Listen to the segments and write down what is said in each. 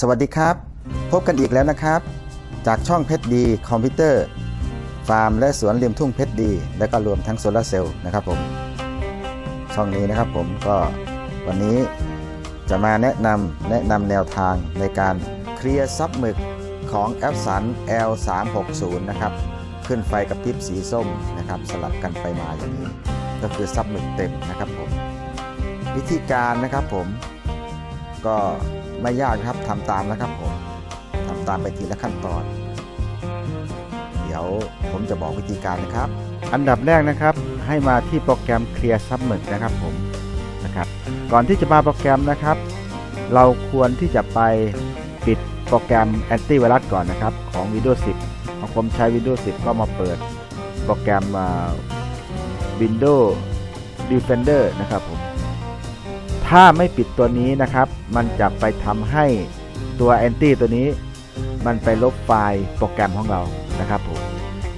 สวัสดีครับ พบกันอีกแล้วนะครับ จากช่องเพชรดีคอมพิวเตอร์ ฟาร์มและสวนริมทุ่งเพชรดี และก็รวมทั้งโซลาร์เซลล์นะครับผมช่องนี้นะครับผมก็วันนี้จะมาแนะนำแนะนำแนวทางในการเคลียร์ซับหมึกของแอปสัน L360 นะครับ ขึ้นไฟกับพริบสีส้มนะครับ สลับกันไปมาอย่างนี้ ก็คือซับหมึกเต็มนะครับผม วิธีการนะครับผมก็ ไม่ยากนะครับทำตามนะครับผมทำตามไปทีละขั้นตอน เดี๋ยวผมจะบอกวิธีการนะครับ อันดับแรกนะครับให้มาที่โปรแกรม Clear Submerge นะครับผมนะครับ ก่อนที่จะมาโปรแกรมนะครับ เราควรที่จะไปปิดโปรแกรม Antivirus ก่อนนะครับของ Windows 10ของผมใช้ Windows 10 ก็มาเปิดโปรแกรม Windows Defender นะครับผมถ้าไม่ปิดตัวนี้นะครับ มันจะไปทำให้ตัว Anti ตัวนี้ มันไปลบไฟล์โปรแกรมของเรานะครับผม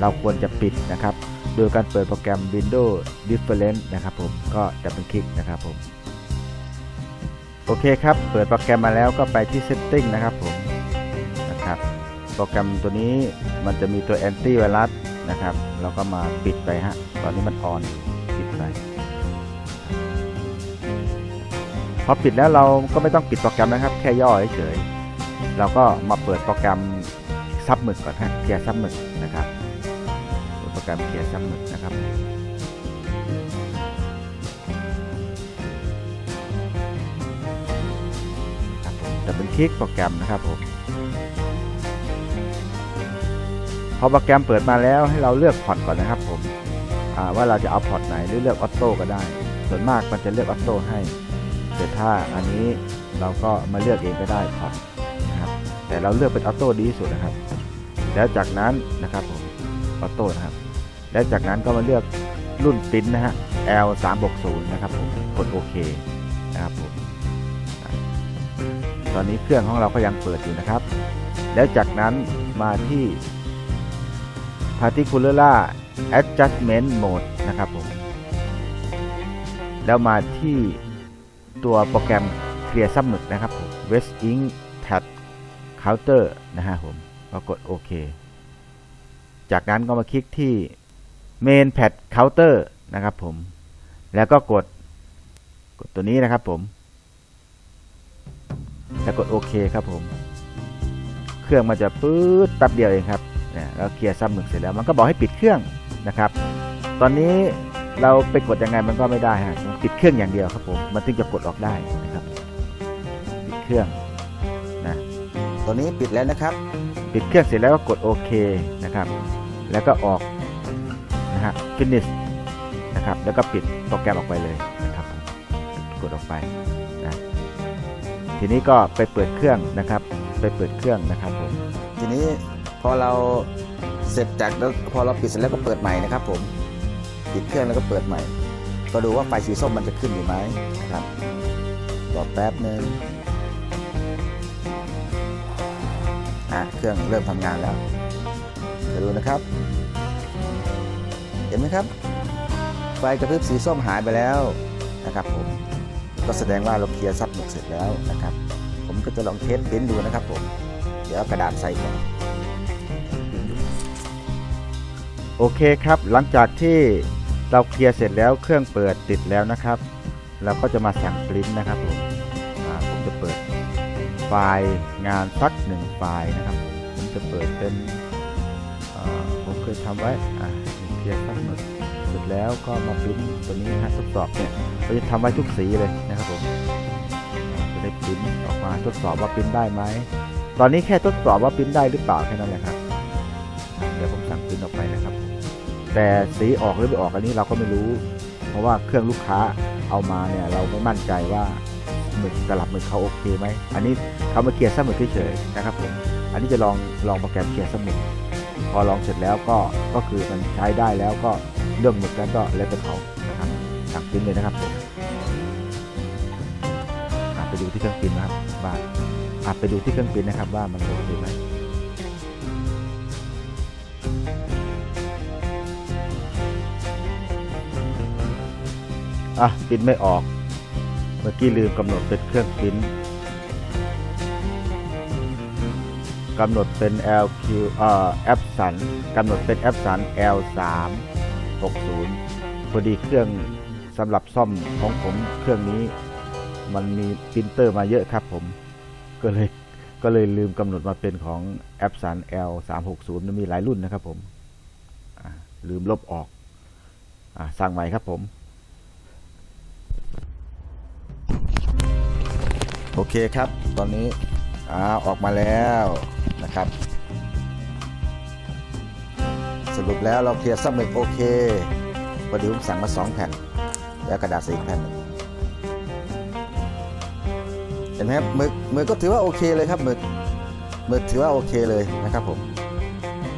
เราควรจะปิดนะครับ โดยการเปิดโปรแกรม Windows Different นะครับผมก็จะเป็นคลิกนะครับผมโอเคครับ เปิดโปรแกรมมาแล้วก็ไปที่ Setting นะครับผมนะครับ โปรแกรมตัวนี้มันจะมีตัว Anti Virus นะครับ เราก็มาปิดไปฮะ ตอนนี้มันออนอยู่ พอปิดแล้วเราก็ไม่ต้องปิดโปรแกรมนะครับ แค่ย่อเฉยๆเราก็มาเปิดโปรแกรมซับหมึกก่อนฮะเคลียร์ซับหมึกนะครับเปิดโปรแกรมเคลียร์ซับหมึกนะครับดับเบิลคลิกโปรแกรมนะครับผมพอโปรแกรมเปิดมาแล้วให้เราเลือกพอร์ตก่อนนะครับผมว่าเราจะเอาพอร์ตไหนหรือเลือกออโต้ก็ได้ ส่วนมากมันจะเลือกออโต้ให้ แต่ถ้าอันนี้เราก็มาเลือกเองก็ได้พอร์ตนะครับ แต่เราเลือกเป็นออโต้ดีที่สุดนะครับ แล้วจากนั้นนะครับผมออโต้นะครับ แล้วจากนั้นก็มาเลือกรุ่นปิ้นนะฮะ L 3 6 0นะครับผมกดโอเคนะครับผมตอนนี้เครื่องของเราก็ยังเปิดอยู่นะครับ แล้วจากนั้นมาที่ particular adjustment mode นะครับผม แล้วมาที่ ตัวโปรแกรม Clear s u b m e r g นะครับผม West Ink Pad Counter นะฮะผมก็กดโอเค จากนั้นก็มาคลิกที่ Main Pad Counter นะครับผม แล้วก็กดกดตัวนี้นะครับผม แล้วกดโอเคครับผม เครื่องมันจะปื๊ดแป๊บเดียวเองครับเนี่ยแล้วเคลียร์ซับหมึกเสร็จแล้วมันก็บอกให้ปิดเครื่องนะครับ ตอนนี้ เราไปกดยังไงมันก็ไม่ได้ฮะมันปิดเครื่องอย่างเดียวครับผมมันถึงจะกดออกได้นะครับปิดเครื่องนะตัวนี้ปิดแล้วนะครับ ปิดเครื่องเสร็จแล้วก็กดโอเคนะครับ แล้วก็ออกนะฮะ finish นะครับแล้วก็ปิดโปรแกรมออกไปเลยนะครับผมกดออกไปนะทีนี้ก็ไปเปิดเครื่องนะครับ ไปเปิดเครื่องนะครับผมทีนี้พอเราเสร็จจากแล้วพอเราปิดเสร็จแล้วก็เปิดใหม่นะครับผม ปิดเครื่องแล้วก็เปิดใหม่ ก็ดูว่าไฟสีส้มมันจะขึ้นอยู่ไหมนะครับรอแป๊บนึงอะเครื่องเริ่มทำงานแล้วเดี๋ยวดูนะครับ เห็นไหมครับ ไฟกระพริบสีส้มหายไปแล้วนะครับผมก็แสดงว่าเราเคลียร์ซับหมกเสร็จแล้วนะครับ ผมก็จะลองเทสปริ้นดูนะครับผมเดี๋ยวกระดาษใส่ก่อนโอเคครับหลังจากที่ เราเคลียร์เสร็จแล้วเครื่องเปิดติดแล้วนะครับ เราก็จะมาสั่งปริ้นนะครับผมผมจะเปิดไฟล์งานสักหนึ่งไฟล์นะครับผมจะเปิดเป็นผมเคยทำไว้อ่าเคลียร์สักหมดเสร็จแล้วก็มาปริ้นตัวนี้นะฮะทดสอบเนี่ยเราจะทำไว้ทุกสีเลยนะครับผมจะได้ปริ้นออกมาทดสอบว่าปริ้นได้ไหมตอนนี้แค่ทดสอบว่าปริ้นได้หรือเปล่าแค่นั้นแหละครับ แต่สีออกหรือไม่ออกอันนี้เราก็ไม่รู้ เพราะว่าเครื่องลูกค้าเอามาเนี่ยเราไม่มั่นใจว่าหมึกตลับหมึกเขาโอเคไหมอันนี้เขามาเกียร์ซับหมึกเฉยๆนะครับผมอันนี้จะลองลองโปรแกรมเกียร์ซับหมึกพอลองเสร็จแล้วก็ก็คือมันใช้ได้แล้วก็เรื่องหมึกนั้นก็แล้วแต่เขานะครับสั่งปิ้นเลยนะครับผมอะไปดูที่เครื่องปิ้นนะครับว่าอะไปดูที่เครื่องปิ้นนะครับว่ามันโอเคไหม อะปิ้นไม่ออก เมื่อกี้ลืมกำหนดเป็นเครื่องปิ้นกำหนดเป็น LQ เอ่อแอปสันกำหนดเป็นแอปสัน L 3 60พอดีเครื่องสำหรับซ่อมของผมเครื่องนี้ มันมีปรินเตอร์มาเยอะครับผมก็เลยก็เลยลืมกำหนดมาเป็นของแอปสัน L 3 6 0 มันมีหลายรุ่นนะครับผมลืมลบออกอสั่งใหม่ครับผม โอเคครับ ตอนนี้อ่าออกมาแล้วนะครับ สรุปแล้วเราเคลียร์ซับหมึกโอเคพอดีผมสั่งมา 2 แผ่น แล้วกระดาษสีแผ่นหนึ่งเห็นไหมครับหมึกหมึกก็ถือว่าโอเคเลยครับหมึกหมึกถือว่าโอเคเลยนะครับผม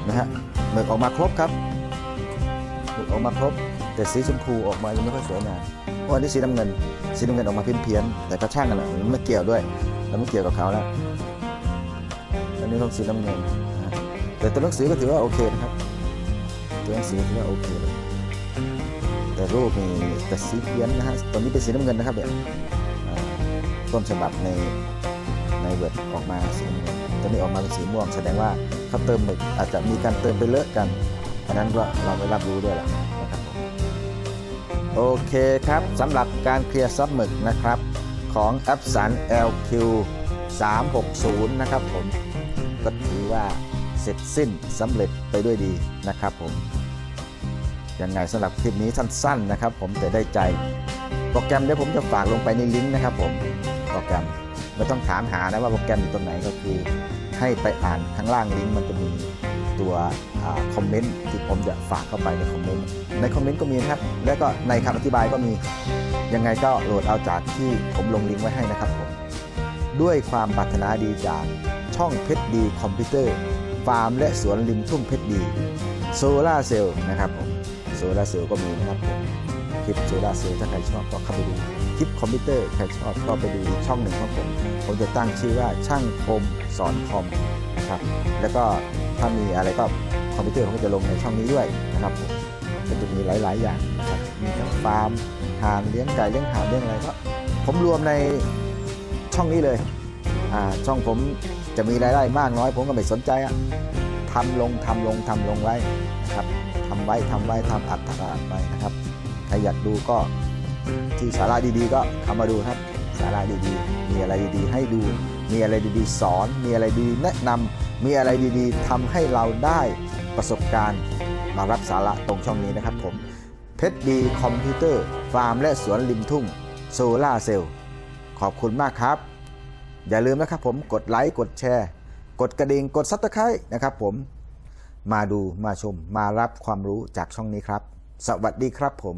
นะฮะหมึกออกมาครบครับหมึกออกมาครบ แต่สีชมพูออกมายังไม่ค่อยสวยงามเพราะอันนี้สีน้ำเงิน สีน้ำเงินออกมาเพี้ยนๆ แต่ก็ช่างกันแหละมันไม่เกี่ยวด้วยเราไม่เกี่ยวกับเขาแล้วอันนี้ต้องสีน้ำเงินนะฮะแต่ตัวหนังสือก็ถือว่าโอเคนะครับ ตัวหนังสือถือว่าโอเคเลยแต่รูปมีแต่สีเพี้ยนนะฮะตัวนี้เป็นสีน้ำเงินนะครับเนี่ยต้นฉบับในในเวิร์ดออกมาสีน้ำเงินตัวนี้ออกมาเป็นสีม่วงแสดงว่าเขาเติมหมึกอาจจะมีการเติมไปเลอะกันอันนั้นก็เราไม่รับรู้ด้วยแหละนะ โอเคครับสำหรับการเคลียร์ซับหมึกนะครับของ a p s o n LQ 360 นะครับผมก็ถือว่าเสร็จสิ้นสำเร็จไปด้วยดีนะครับผมยังไงสำหรับคลิปนี้สั้นๆนะครับ ผมแต่ได้ใจ โปรแกรมเดี๋ยวผมจะฝากลงไปในลิงก์นะครับผมโปรแกรมไม่ต้องถามหานะว่าโปรแกรมอยู่ตรงไหนก็คือ ให้ไปอ่านข้างล่างลิงก์มันจะมี ตัวคอมเมนต์ที่ผมจะฝากเข้าไปในคอมเมนต์ในคอมเมนต์ก็มีนะครับ แล้วก็ในคำอธิบายก็มียังไงก็โหลดเอาจากที่ผมลงลิงก์ไว้ให้นะครับผมด้วยความปรารถนาดีจากช่องเพชรดีคอมพิวเตอร์ฟาร์มและสวนริมทุ่งเพชรดีโซลาเซลล์นะครับผมโซลาเซลล์ก็มีนะครับผมคลิปโซลาเซลล์ถ้าใครชอบก็เข้าไปดูคลิปคอมพิวเตอร์ใครชอบก็ไปดูช่องหนึ่งของผมผมจะตั้งชื่อว่าช่างคมสอนคอม นะครับ แล้วก็ถ้ามีอะไรก็คอมพิวเตอร์ผมก็จะลงในช่องนี้ด้วยนะครับก็จะมีหลาย ๆ อย่างนะครับมีทั้งฟาร์มห่านเลี้ยงไก่เลี้ยงห่านเลี้ยงอะไรก็ผมรวมในช่องนี้เลยอ่าช่องผมจะมีรายได้มากน้อย ผมก็ไม่สนใจอะทำลงทำลงทำลงไว้นะครับทำไว้ทำไว้ทำอัดทำอัดไปนะครับใครอยากดูก็ที่สาระดีๆ ก็เข้ามาดูครับ สาระดีๆ มีอะไรดีๆ ให้ดู มีอะไรดีๆ สอน มีอะไรดีแนะนำมีอะไรดีๆทำให้เราได้ประสบการณ์มารับสาระตรงช่องนี้นะครับผมเพชรดีคอมพิวเตอร์ ฟาร์มและสวนริมทุ่งโซล่าเซลล์ขอบคุณมากครับ อย่าลืมนะครับผมกดไลค์กดแชร์ กดกระดิ่งกดซับสไครต์นะครับผมมาดูมาชมมารับความรู้จากช่องนี้ครับ สวัสดีครับผม